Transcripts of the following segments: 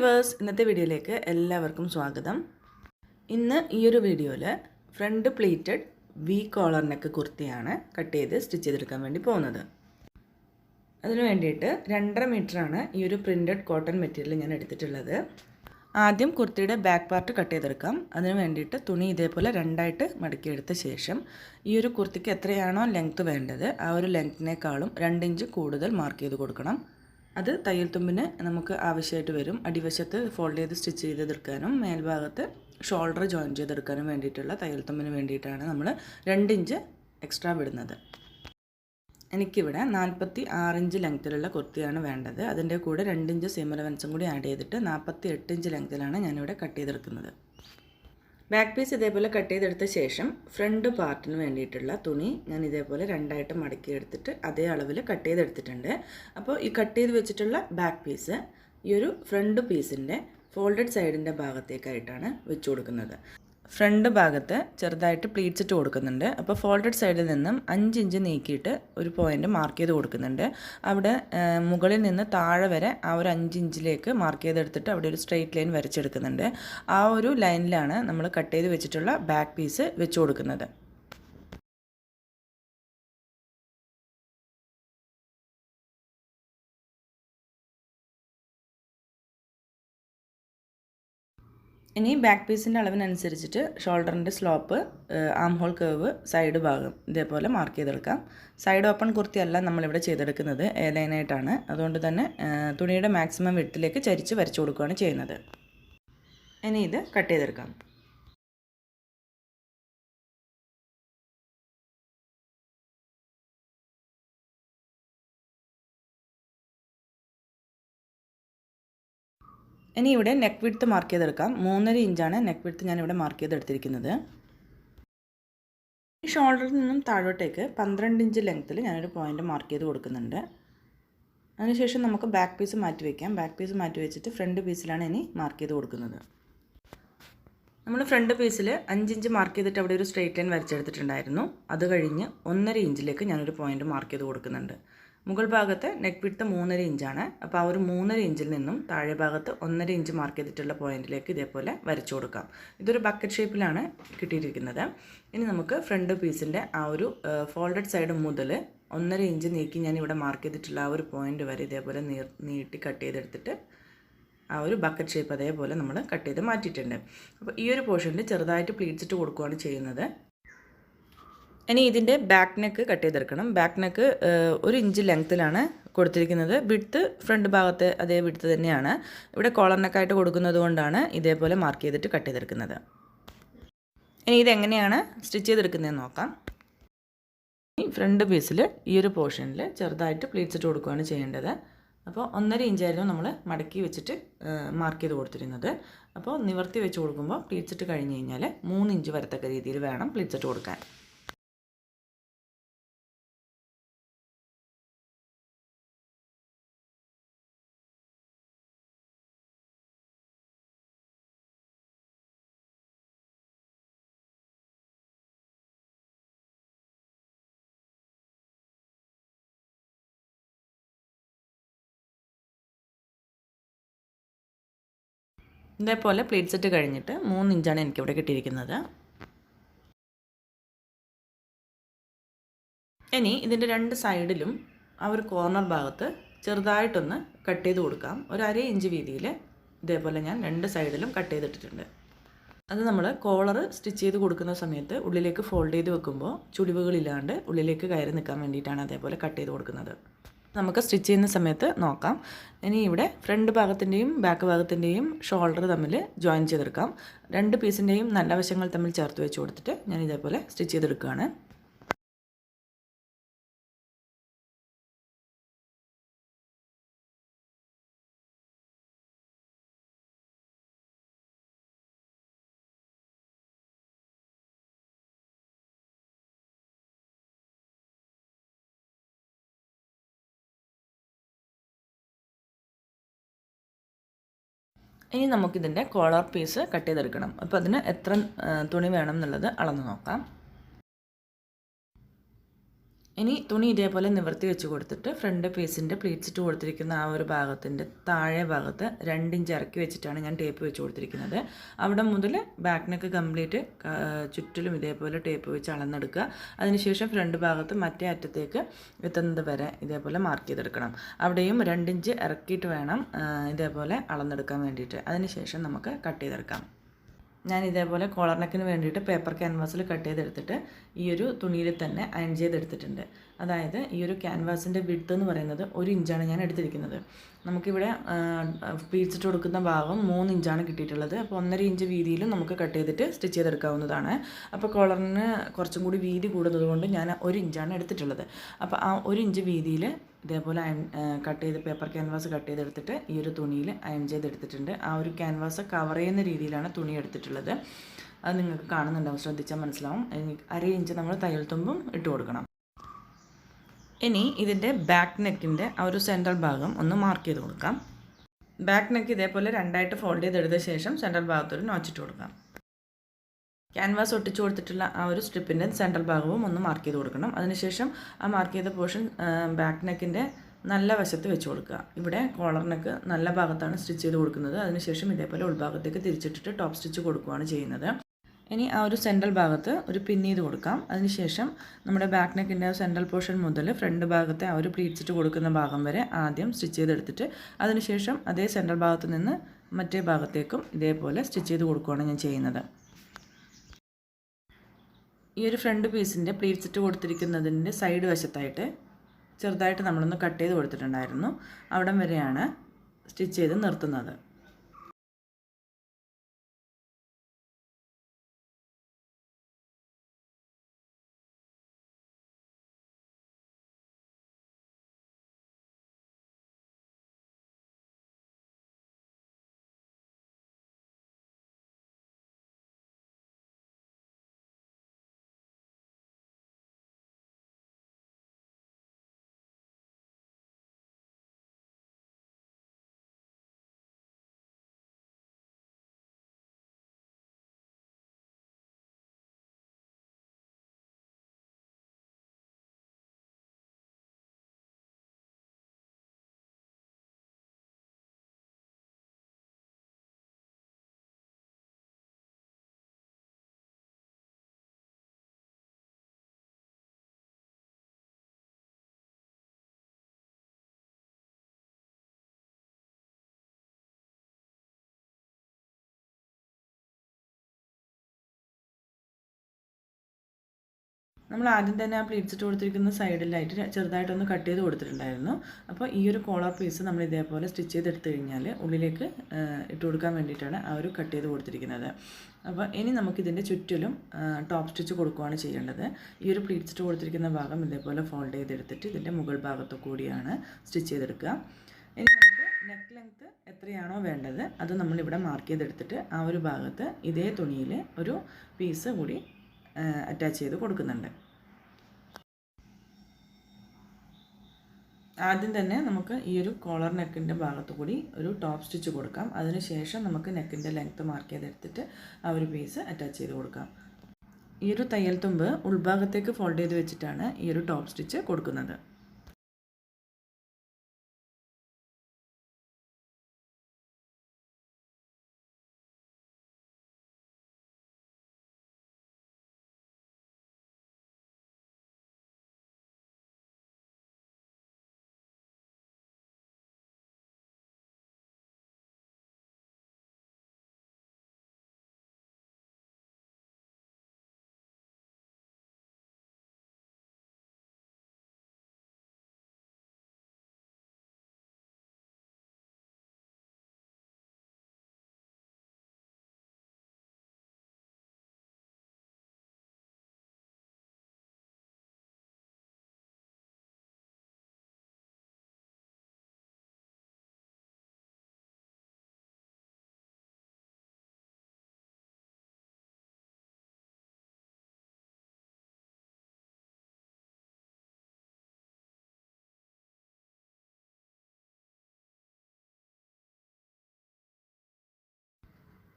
Viewers ഇന്നത്തെ വീഡിയോയിലേക്ക് എല്ലാവർക്കും സ്വാഗതം. ഇന്ന് ഈ ഒരു വീഡിയോയിൽ front pleated V collar neck കുർത്തിയാണ് കട്ട് ചെയ്ത് സ്റ്റിച്ച് ചെയ്തെടുക്കാൻ വേണ്ടി പോകുന്നത്. അതിനു വേണ്ടിയിട്ട് രണ്ടര മീറ്ററാണ് ഈ ഒരു പ്രിന്റഡ് കോട്ടൺ മെറ്റീരിയൽ ഞാൻ എടുത്തിട്ടുള്ളത്. ആദ്യം കുർത്തിയുടെ ബാക്ക് പാർട്ട് കട്ട് ചെയ്തെടുക്കാം. അതിന് വേണ്ടിയിട്ട് തുണി ഇതേപോലെ രണ്ടായിട്ട് മടക്കിയെടുത്ത ശേഷം ഈ ഒരു കുർത്തിക്ക് എത്രയാണോ ലെങ്ത്ത് വേണ്ടത് ആ ഒരു ലെങ്ത്തിനേക്കാളും രണ്ടിഞ്ച് കൂടുതൽ മാർക്ക് ചെയ്ത് കൊടുക്കണം. അത് തയ്യൽ തുമ്പിന് നമുക്ക് ആവശ്യമായിട്ട് വരും. അടിവശത്ത് ഫോൾഡ് ചെയ്ത് സ്റ്റിച്ച് ചെയ്തെടുക്കാനും മേൽഭാഗത്ത് ഷോൾഡർ ജോയിൻ ചെയ്തെടുക്കാനും വേണ്ടിയിട്ടുള്ള തയ്യൽ തുമ്പിന് വേണ്ടിയിട്ടാണ് നമ്മൾ രണ്ടിഞ്ച് എക്സ്ട്രാ വിടുന്നത്. എനിക്കിവിടെ നാൽപ്പത്തി ആറിഞ്ച് ലെങ്ത്തിലുള്ള കുർത്തിയാണ് വേണ്ടത്. അതിന്റെ കൂടെ രണ്ടിഞ്ച് സീമലവൻസും കൂടി ആഡ് ചെയ്തിട്ട് നാൽപ്പത്തി എട്ട് ഇഞ്ച് ലെങ്ത്തിലാണ് ഞാനിവിടെ കട്ട് ചെയ്തെടുക്കുന്നത്. ബാക്ക് പീസ് ഇതേപോലെ കട്ട് ചെയ്തെടുത്ത ശേഷം ഫ്രണ്ട് പാർട്ടിന് വേണ്ടിയിട്ടുള്ള തുണി ഞാൻ ഇതേപോലെ രണ്ടായിട്ട് മടക്കി എടുത്തിട്ട് അതേ അളവിൽ കട്ട് ചെയ്തെടുത്തിട്ടുണ്ട്. അപ്പോൾ ഈ കട്ട് ചെയ്ത് വെച്ചിട്ടുള്ള ബാക്ക് പീസ് ഈ ഒരു ഫ്രണ്ട് പീസിന്റെ ഫോൾഡഡ് സൈഡിന്റെ ഭാഗത്തേക്കായിട്ടാണ് വെച്ചു കൊടുക്കുന്നത്. ഫ്രണ്ട് ഭാഗത്ത് ചെറുതായിട്ട് പ്ലീറ്റ്സ് ഇട്ട് കൊടുക്കുന്നുണ്ട്. അപ്പോൾ ഫോൾഡഡ് സൈഡിൽ നിന്നും അഞ്ച് ഇഞ്ച് നീക്കിയിട്ട് ഒരു പോയിന്റ് മാർക്ക് ചെയ്ത് കൊടുക്കുന്നുണ്ട്. അവിടെ മുകളിൽ നിന്ന് താഴെ വരെ ആ ഒരു അഞ്ച് ഇഞ്ചിലേക്ക് മാർക്ക് ചെയ്തെടുത്തിട്ട് അവിടെ ഒരു സ്ട്രെയിറ്റ് ലൈൻ വരച്ചെടുക്കുന്നുണ്ട്. ആ ഒരു ലൈനിലാണ് നമ്മൾ കട്ട് ചെയ്ത് വെച്ചിട്ടുള്ള ബാക്ക് പീസ് വെച്ച് കൊടുക്കുന്നത്. ഇനി ബാക്ക് പീസിന്റെ അളവിനനുസരിച്ചിട്ട് ഷോൾഡറിന്റെ slope arm hole curve side ഭാഗം ഇതേപോലെ മാർക്ക് ചെയ്തെടുക്കാം. സൈഡ് ഓപ്പൺ കുർത്തിയല്ല നമ്മളിവിടെ ചെയ്തെടുക്കുന്നത് ഏലൈനായിട്ടാണ്. ലൈനായിട്ടാണ് അതുകൊണ്ട് തന്നെ തുണിയുടെ മാക്സിമം വിട്ടിലേക്ക് ചരിച്ച് വരച്ചു കൊടുക്കുകയാണ് ചെയ്യുന്നത്. ഇനി ഇത് കട്ട് ചെയ്തെടുക്കാം. ഇനി ഇവിടെ നെക്ക് വിഡ്ത്ത് മാർക്ക് ചെയ്തെടുക്കാം. മൂന്നര ഇഞ്ചാണ് നെക്ക് വിഡ്ത്ത് ഇവിടെ മാർക്ക് ചെയ്തെടുത്തിരിക്കുന്നത്. ഈ ഷോൾഡറിൽ നിന്നും താഴോട്ടേക്ക് പന്ത്രണ്ട് ഇഞ്ച് ലെങ്ത്തിൽ ഞാനൊരു പോയിന്റ് മാർക്ക് ചെയ്ത് കൊടുക്കുന്നുണ്ട്. അതിനുശേഷം നമുക്ക് ബാക്ക് പീസ് മാറ്റി വയ്ക്കാം ബാക്ക് പീസ് മാറ്റി വെച്ചിട്ട് ഫ്രണ്ട് പീസിലാണ് ഇനി മാർക്ക് ചെയ്ത് കൊടുക്കുന്നത്. നമ്മൾ ഫ്രണ്ട് പീസിൽ അഞ്ചിഞ്ച് മാർക്ക് ചെയ്തിട്ട് അവിടെ ഒരു സ്ട്രെയിറ്റ് ലൈൻ വരച്ചെടുത്തിട്ടുണ്ടായിരുന്നു. അത് കഴിഞ്ഞ് ഒന്നര ഇഞ്ചിലേക്ക് ഞാനൊരു പോയിന്റ് മാർക്ക് ചെയ്ത് കൊടുക്കുന്നുണ്ട്. മുകൾ ഭാഗത്ത് നെക്ക് വിട്ട് മൂന്നര ഇഞ്ചാണ് അപ്പോൾ ആ ഒരു മൂന്നര ഇഞ്ചിൽ നിന്നും താഴെ ഭാഗത്ത് ഒന്നര ഇഞ്ച് മാർക്ക് ചെയ്തിട്ടുള്ള പോയിന്റിലേക്ക് ഇതേപോലെ വരച്ചു കൊടുക്കാം. ഇതൊരു ബക്കറ്റ് ഷേപ്പിലാണ് കിട്ടിയിരിക്കുന്നത്. ഇനി നമുക്ക് ഫ്രണ്ട് പീസിന്റെ ആ ഒരു ഫോൾഡഡ് സൈഡ് മുതൽ ഒന്നര ഇഞ്ച് നീക്കി ഞാൻ ഇവിടെ മാർക്ക് ചെയ്തിട്ടുള്ള ആ ഒരു പോയിന്റ് വരെ ഇതേപോലെ നീട്ടി കട്ട് ചെയ്തെടുത്തിട്ട് ആ ഒരു ബക്കറ്റ് ഷേപ്പ് അതേപോലെ നമ്മൾ കട്ട് ചെയ്ത് മാറ്റിയിട്ടുണ്ട്. അപ്പോൾ ഈ ഒരു പോർഷനിൽ ചെറുതായിട്ട് പ്ലീറ്റ്സിട്ട് കൊടുക്കുകയാണ് ചെയ്യുന്നത്. ഇനി ഇതിന്റെ ബാക്ക് നെക്ക് കട്ട് ചെയ്തെടുക്കണം. ബാക്ക് നെക്ക് ഒരു ഇഞ്ച് ലെങ്ത്തിലാണ് കൊടുത്തിരിക്കുന്നത്. വിടുത്ത് ഫ്രണ്ട് ഭാഗത്തെ അതേ വിടുത്ത് തന്നെയാണ്. ഇവിടെ കോളർ നെക്കായിട്ട് കൊടുക്കുന്നത് കൊണ്ടാണ് ഇതേപോലെ മാർക്ക് ചെയ്തിട്ട് കട്ട് ചെയ്തെടുക്കുന്നത്. ഇനി ഇതെങ്ങനെയാണ് സ്റ്റിച്ച് ചെയ്തെടുക്കുന്നതെന്ന് നോക്കാം. ഫ്രണ്ട് പീസിൽ ഈ ഒരു പോർഷനിൽ ചെറുതായിട്ട് പ്ലീറ്റ്സ് ഇട്ട് കൊടുക്കുകയാണ് ചെയ്യേണ്ടത്. അപ്പോൾ ഒന്നര ഇഞ്ചായിരുന്നു നമ്മൾ മടക്കി വെച്ചിട്ട് മാർക്ക് ചെയ്ത് കൊടുത്തിരുന്നത്. അപ്പോൾ നിവർത്തി വെച്ച് കൊടുക്കുമ്പോൾ പ്ലീറ്റ്സ് ഇട്ട് കഴിഞ്ഞ് കഴിഞ്ഞാൽ മൂന്ന് ഇഞ്ച് വരത്തക്ക രീതിയിൽ വേണം പ്ലീറ്റ്സ് ഇട്ട് കൊടുക്കാൻ. ഇതേപോലെ പ്ലേറ്റ് സെറ്റ് കഴിഞ്ഞിട്ട് മൂന്ന് ഇഞ്ചാണ് എനിക്കിവിടെ കിട്ടിയിരിക്കുന്നത്. ഇനി ഇതിന്റെ രണ്ട് സൈഡിലും ആ ഒരു കോർണർ ഭാഗത്ത് ചെറുതായിട്ടൊന്ന് കട്ട് ചെയ്ത് കൊടുക്കാം. ഒരു അര ഇഞ്ച് വീതിയിൽ ഇതേപോലെ ഞാൻ രണ്ട് സൈഡിലും കട്ട് ചെയ്തിട്ടിട്ടുണ്ട്. അത് നമ്മൾ കോളർ സ്റ്റിച്ച് ചെയ്ത് കൊടുക്കുന്ന സമയത്ത് ഉള്ളിലേക്ക് ഫോൾഡ് ചെയ്ത് വെക്കുമ്പോൾ ചുളിവുകളില്ലാണ്ട് ഉള്ളിലേക്ക് കയറി നിൽക്കാൻ വേണ്ടിയിട്ടാണ് അതേപോലെ കട്ട് ചെയ്ത് കൊടുക്കുന്നത്. നമുക്ക് സ്റ്റിച്ച് ചെയ്യുന്ന സമയത്ത് നോക്കാം. ഇനി ഇവിടെ ഫ്രണ്ട് ഭാഗത്തിന്റെയും ബാക്ക് ഭാഗത്തിന്റെയും ഷോൾഡർ തമ്മിൽ ജോയിൻ ചെയ്തെടുക്കാം. രണ്ട് പീസിന്റെയും നല്ല വശങ്ങൾ തമ്മിൽ ചേർത്ത് വെച്ച് കൊടുത്തിട്ട് ഞാൻ ഇതേപോലെ സ്റ്റിച്ച് ചെയ്തെടുക്കുകയാണ്. ഇനി നമുക്കിതിന്റെ കോളർ പീസ് കട്ട് ചെയ്തെടുക്കണം. അപ്പോൾ അതിന് എത്ര തുണി വേണം എന്നുള്ളത് അളന്ന് നോക്കാം. ഇനി തുണി ഇതേപോലെ നിവർത്തി വെച്ച് കൊടുത്തിട്ട് ഫ്രണ്ട് പീസിന്റെ പ്ലീറ്റ്സിട്ട് കൊടുത്തിരിക്കുന്ന ആ ഒരു ഭാഗത്തിന്റെ താഴെ ഭാഗത്ത് രണ്ടിഞ്ച് ഇറക്കി വെച്ചിട്ടാണ് ഞാൻ ടേപ്പ് വെച്ച് കൊടുത്തിരിക്കുന്നത്. അവിടെ മുതൽ ബാക്ക് കംപ്ലീറ്റ് ചുറ്റിലും ഇതേപോലെ ടേപ്പ് വെച്ച് അളന്നെടുക്കുക. അതിനുശേഷം ഫ്രണ്ട് ഭാഗത്ത് മറ്റേ അറ്റത്തേക്ക് എത്തുന്നത് വരെ ഇതേപോലെ മാർക്ക് ചെയ്തെടുക്കണം. അവിടെയും രണ്ടിഞ്ച് ഇറക്കിയിട്ട് വേണം ഇതേപോലെ അളന്നെടുക്കാൻ വേണ്ടിയിട്ട്. അതിനുശേഷം നമുക്ക് കട്ട് ചെയ്തെടുക്കാം. ഞാൻ ഇതേപോലെ കോളർ നെക്കിന് വേണ്ടിയിട്ട് പേപ്പർ ക്യാൻവാസിൽ കട്ട് ചെയ്തെടുത്തിട്ട് ഈ ഒരു തുണിയിൽ തന്നെ അയൺ ചെയ്തെടുത്തിട്ടുണ്ട്. അതായത് ഈ ഒരു ക്യാൻവാസിന്റെ വിഡ്ത്ത് എന്ന് പറയുന്നത് ഒരു ഇഞ്ചാണ് ഞാൻ എടുത്തിരിക്കുന്നത്. നമുക്കിവിടെ പീച്ചിട്ട് കൊടുക്കുന്ന ഭാഗം മൂന്ന് ഇഞ്ചാണ് കിട്ടിയിട്ടുള്ളത്. അപ്പോൾ ഒന്നര ഇഞ്ച് വീതിയിലും നമുക്ക് കട്ട് ചെയ്തിട്ട് സ്റ്റിച്ച് ചെയ്തെടുക്കാവുന്നതാണ്. അപ്പോൾ കോളറിന് കുറച്ചും കൂടി വീതി കൂടുന്നത് കൊണ്ട് ഞാൻ ഒരു ഇഞ്ചാണ് എടുത്തിട്ടുള്ളത്. അപ്പോൾ ആ ഒരു ഇഞ്ച് വീതിയിൽ ഇതേപോലെ അയൺ കട്ട് ചെയ്ത് പേപ്പർ ക്യാൻവാസ് കട്ട് ചെയ്തെടുത്തിട്ട് ഈ ഒരു തുണിയിൽ അയൺ ചെയ്തെടുത്തിട്ടുണ്ട്. ആ ഒരു ക്യാൻവാസ് കവർ ചെയ്യുന്ന രീതിയിലാണ് തുണി എടുത്തിട്ടുള്ളത്. അത് നിങ്ങൾക്ക് കാണുന്നുണ്ടാവും. ശ്രദ്ധിച്ചാൽ മനസ്സിലാവും. അര ഇഞ്ച് നമ്മൾ തയ്യൽ തുമ്പും ഇട്ട് കൊടുക്കണം. ഇനി ഇതിന്റെ ബാക്ക് നെക്കിന്റെ ആ ഒരു സെൻട്രൽ ഭാഗം ഒന്ന് മാർക്ക് ചെയ്ത് കൊടുക്കാം. ബാക്ക് നെക്ക് ഇതേപോലെ രണ്ടായിട്ട് ഫോൾഡ് ചെയ്തെടുത്ത ശേഷം സെൻട്രൽ ഭാഗത്തൊരു നോച്ചിട്ട് കൊടുക്കാം. ക്യാൻവാസ് ഒട്ടിച്ചു കൊടുത്തിട്ടുള്ള ആ ഒരു സ്ട്രിപ്പിന്റെ സെൻട്രൽ ഭാഗവും ഒന്ന് മാർക്ക് ചെയ്ത് കൊടുക്കണം. അതിനുശേഷം ആ മാർക്ക് ചെയ്ത പോർഷൻ ബാക്ക് നെക്കിന്റെ നല്ല വശത്ത് വെച്ച് കൊടുക്കുക. ഇവിടെ കോളർ നെക്ക് നല്ല ഭാഗത്താണ് സ്റ്റിച്ച് ചെയ്ത് കൊടുക്കുന്നത്. അതിനുശേഷം ഇതേപോലെ ഉൾഭാഗത്തേക്ക് തിരിച്ചിട്ടിട്ട് ടോപ്പ് സ്റ്റിച്ച് കൊടുക്കുകയാണ് ചെയ്യുന്നത്. ഇനി ആ ഒരു സെൻട്രൽ ഭാഗത്ത് ഒരു പിൻ ചെയ്ത് കൊടുക്കാം. അതിനുശേഷം നമ്മുടെ ബാക്ക് നെക്കിന്റെ സെൻട്രൽ പോർഷൻ മുതൽ ഫ്രണ്ട് ഭാഗത്തെ ആ ഒരു പ്ലീറ്റ്സിട്ട് കൊടുക്കുന്ന ഭാഗം വരെ ആദ്യം സ്റ്റിച്ച് ചെയ്തെടുത്തിട്ട് അതിനുശേഷം അതേ സെൻട്രൽ ഭാഗത്ത് നിന്ന് മറ്റേ ഭാഗത്തേക്കും ഇതേപോലെ സ്റ്റിച്ച് ചെയ്ത് കൊടുക്കുകയാണ് ഞാൻ ചെയ്യുന്നത്. ഈ ഒരു ഫ്രണ്ട് പീസിന്റെ പ്ലീറ്റ്സിട്ട് കൊടുത്തിരിക്കുന്നതിന്റെ സൈഡ് വശത്തായിട്ട് ചെറുതായിട്ട് നമ്മളൊന്ന് കട്ട് ചെയ്ത് കൊടുത്തിട്ടുണ്ടായിരുന്നു. അവിടം വരെയാണ് സ്റ്റിച്ച് ചെയ്ത് നിർത്തുന്നത്. നമ്മൾ ആദ്യം തന്നെ ആ പ്ലീറ്റ്സ് ഇട്ട് കൊടുത്തിരിക്കുന്ന സൈഡിലായിട്ട് ചെറുതായിട്ടൊന്ന് കട്ട് ചെയ്ത് കൊടുത്തിട്ടുണ്ടായിരുന്നു. അപ്പോൾ ഈ ഒരു കോളർ പീസ് നമ്മൾ ഇതേപോലെ സ്റ്റിച്ച് ചെയ്തെടുത്ത് കഴിഞ്ഞാൽ ഉള്ളിലേക്ക് ഇട്ട് കൊടുക്കാൻ വേണ്ടിയിട്ടാണ് ആ ഒരു കട്ട് ചെയ്ത് കൊടുത്തിരിക്കുന്നത്. അപ്പോൾ ഇനി നമുക്കിതിന്റെ ചുറ്റിലും ടോപ്പ് സ്റ്റിച്ച് കൊടുക്കുകയാണ് ചെയ്യേണ്ടത്. ഈ ഒരു പ്ലീറ്റ്സ് ഇട്ട് കൊടുത്തിരിക്കുന്ന ഭാഗം ഇതേപോലെ ഫോൾഡ് ചെയ്തെടുത്തിട്ട് ഇതിന്റെ മുകൾ ഭാഗത്തു കൂടിയാണ് സ്റ്റിച്ച് ചെയ്തെടുക്കുക. ഇനി നമുക്ക് നെക്ക് ലെങ്ത്ത് എത്രയാണോ വേണ്ടത് അത് നമ്മളിവിടെ മാർക്ക് ചെയ്തെടുത്തിട്ട് ആ ഒരു ഭാഗത്ത് ഇതേ തുണിയിൽ ഒരു പീസ് കൂടി അറ്റാച്ച് ചെയ്ത് കൊടുക്കുന്നുണ്ട്. ആദ്യം തന്നെ നമുക്ക് ഈ ഒരു കോളർ നെക്കിന്റെ ഭാഗത്തു കൂടി ഒരു ടോപ്പ് സ്റ്റിച്ച് കൊടുക്കാം. അതിനുശേഷം നമുക്ക് നെക്കിന്റെ ലെങ്ത്ത് മാർക്ക് ചെയ്തെടുത്തിട്ട് ആ ഒരു പീസ് അറ്റാച്ച് ചെയ്ത് കൊടുക്കാം. ഈ ഒരു തയ്യൽ തുമ്പ് ഉൾഭാഗത്തേക്ക് ഫോൾഡ് ചെയ്ത് വെച്ചിട്ടാണ് ഈ ഒരു ടോപ്പ് സ്റ്റിച്ച് കൊടുക്കുന്നത്.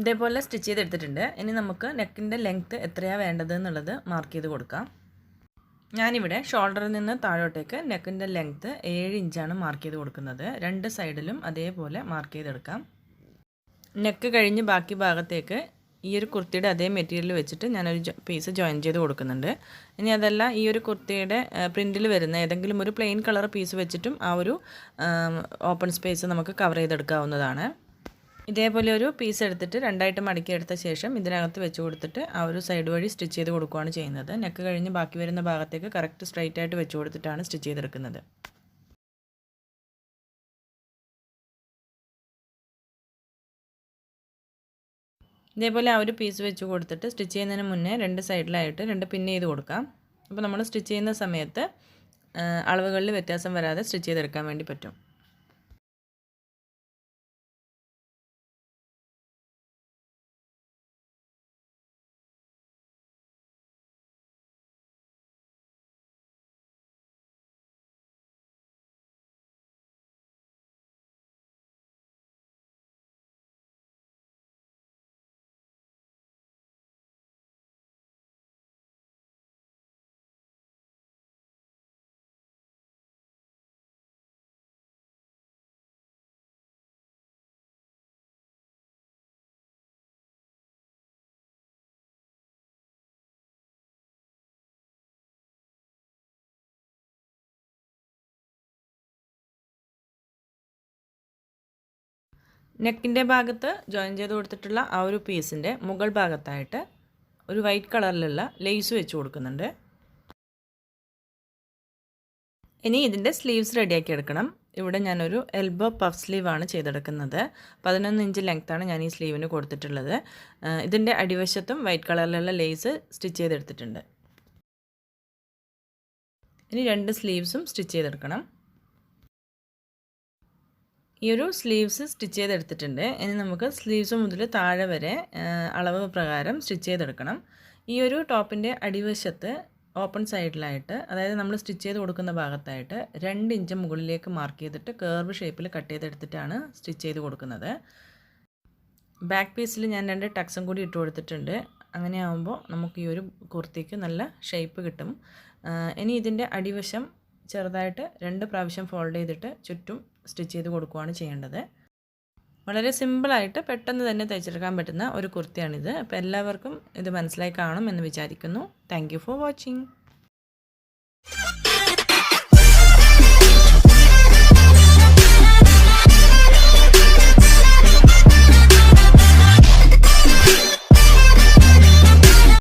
ഇതേപോലെ സ്റ്റിച്ച് ചെയ്തെടുത്തിട്ടുണ്ട്. ഇനി നമുക്ക് നെക്കിന്റെ ലെങ്ത്ത് എത്രയാണ് വേണ്ടത് എന്നുള്ളത് മാർക്ക് ചെയ്ത് കൊടുക്കാം. ഞാനിവിടെ ഷോൾഡറിൽ നിന്ന് താഴോട്ടേക്ക് നെക്കിന്റെ ലെങ്ത്ത് ഏഴ് ഇഞ്ചാണ് മാർക്ക് ചെയ്ത് കൊടുക്കുന്നത്. രണ്ട് സൈഡിലും അതേപോലെ മാർക്ക് ചെയ്തെടുക്കാം. നെക്ക് കഴിഞ്ഞ് ബാക്കി ഭാഗത്തേക്ക് ഈ ഒരു കുർത്തിയുടെ അതേ മെറ്റീരിയൽ വെച്ചിട്ട് ഞാനൊരു പീസ് ജോയിൻ ചെയ്ത് കൊടുക്കുന്നുണ്ട്. ഇനി അതല്ല ഈ ഒരു കുർത്തിയുടെ പ്രിന്റിൽ വരുന്ന ഏതെങ്കിലും ഒരു പ്ലെയിൻ കളർ പീസ് വെച്ചിട്ടും ആ ഒരു ഓപ്പൺ സ്പേസ് നമുക്ക് കവർ ചെയ്തെടുക്കാവുന്നതാണ്. ഇതേപോലെ ഒരു പീസ് എടുത്തിട്ട് രണ്ടായിട്ട് മടക്കി എടുത്ത ശേഷം ഇതിനകത്ത് വെച്ച് കൊടുത്തിട്ട് ആ ഒരു സൈഡ് വഴി സ്റ്റിച്ച് ചെയ്ത് കൊടുക്കുകയാണ് ചെയ്യുന്നത്. നെക്ക് കഴിഞ്ഞ് ബാക്കി വരുന്ന ഭാഗത്തേക്ക് കറക്റ്റ് സ്ട്രൈറ്റ് ആയിട്ട് വെച്ച് കൊടുത്തിട്ടാണ് സ്റ്റിച്ച് ചെയ്തെടുക്കുന്നത്. ഇതേപോലെ ആ ഒരു പീസ് വെച്ച് കൊടുത്തിട്ട് സ്റ്റിച്ച് ചെയ്യുന്നതിന് മുന്നേ രണ്ട് സൈഡിലായിട്ട് രണ്ട് പിൻ ചെയ്ത് കൊടുക്കാം. അപ്പോൾ നമ്മൾ സ്റ്റിച്ച് ചെയ്യുന്ന സമയത്ത് അളവുകളിൽ വ്യത്യാസം വരാതെ സ്റ്റിച്ച് ചെയ്തെടുക്കാൻ വേണ്ടി പറ്റും. നെക്കിന്റെ ഭാഗത്ത് ജോയിൻ ചെയ്ത് കൊടുത്തിട്ടുള്ള ആ ഒരു പീസിന്റെ മുകൾ ഭാഗത്തായിട്ട് ഒരു വൈറ്റ് കളറിലുള്ള ലേസ് വെച്ച് കൊടുക്കുന്നുണ്ട്. ഇനി ഇതിന്റെ സ്ലീവ്സ് റെഡിയാക്കി എടുക്കണം. ഇവിടെ ഞാനൊരു എൽബോ പഫ് സ്ലീവാണ് ചെയ്തെടുക്കുന്നത്. പതിനൊന്ന് ഇഞ്ച് ലെങ്ത്താണ് ഞാൻ ഈ സ്ലീവിന് കൊടുത്തിട്ടുള്ളത്. ഇതിന്റെ അടിവശത്തും വൈറ്റ് കളറിലുള്ള ലേസ് സ്റ്റിച്ച് ചെയ്തെടുത്തിട്ടുണ്ട്. ഇനി രണ്ട് സ്ലീവ്സും സ്റ്റിച്ച് ചെയ്തെടുക്കണം. ഈ ഒരു സ്ലീവ്സ് സ്റ്റിച്ച് ചെയ്തെടുത്തിട്ടുണ്ട്. ഇനി നമുക്ക് സ്ലീവ്സ് മുതൽ താഴെ വരെ അളവ് പ്രകാരം സ്റ്റിച്ച് ചെയ്തെടുക്കണം. ഈ ഒരു ടോപ്പിന്റെ അടിവശത്ത് ഓപ്പൺ സൈഡിലായിട്ട് അതായത് നമ്മൾ സ്റ്റിച്ച് ചെയ്ത് കൊടുക്കുന്ന ഭാഗത്തായിട്ട് രണ്ട് ഇഞ്ച് മുകളിലേക്ക് മാർക്ക് ചെയ്തിട്ട് കേർവ് ഷേപ്പിൽ കട്ട് ചെയ്തെടുത്തിട്ടാണ് സ്റ്റിച്ച് ചെയ്ത് കൊടുക്കുന്നത്. ബാക്ക് പീസിൽ ഞാൻ രണ്ട് ടക്സും കൂടി ഇട്ട് കൊടുത്തിട്ടുണ്ട്. അങ്ങനെ ആകുമ്പോൾ നമുക്ക് ഈ ഒരു കുർത്തിക്ക് നല്ല ഷേപ്പ് കിട്ടും. ഇനി ഇതിന്റെ അടിവശം ചെറുതായിട്ട് രണ്ട് പ്രാവശ്യം ഫോൾഡ് ചെയ്തിട്ട് ചുറ്റും സ്റ്റിച്ച് ചെയ്ത് കൊടുക്കുകയാണ് ചെയ്യേണ്ടത്. വളരെ സിമ്പിളായിട്ട് പെട്ടെന്ന് തന്നെ തയ്ച്ചെടുക്കാൻ പറ്റുന്ന ഒരു കുർത്തിയാണിത്. അപ്പോൾ എല്ലാവർക്കും ഇത് മനസ്സിലായി കാണും എന്ന് വിചാരിക്കുന്നു. Thank for watching.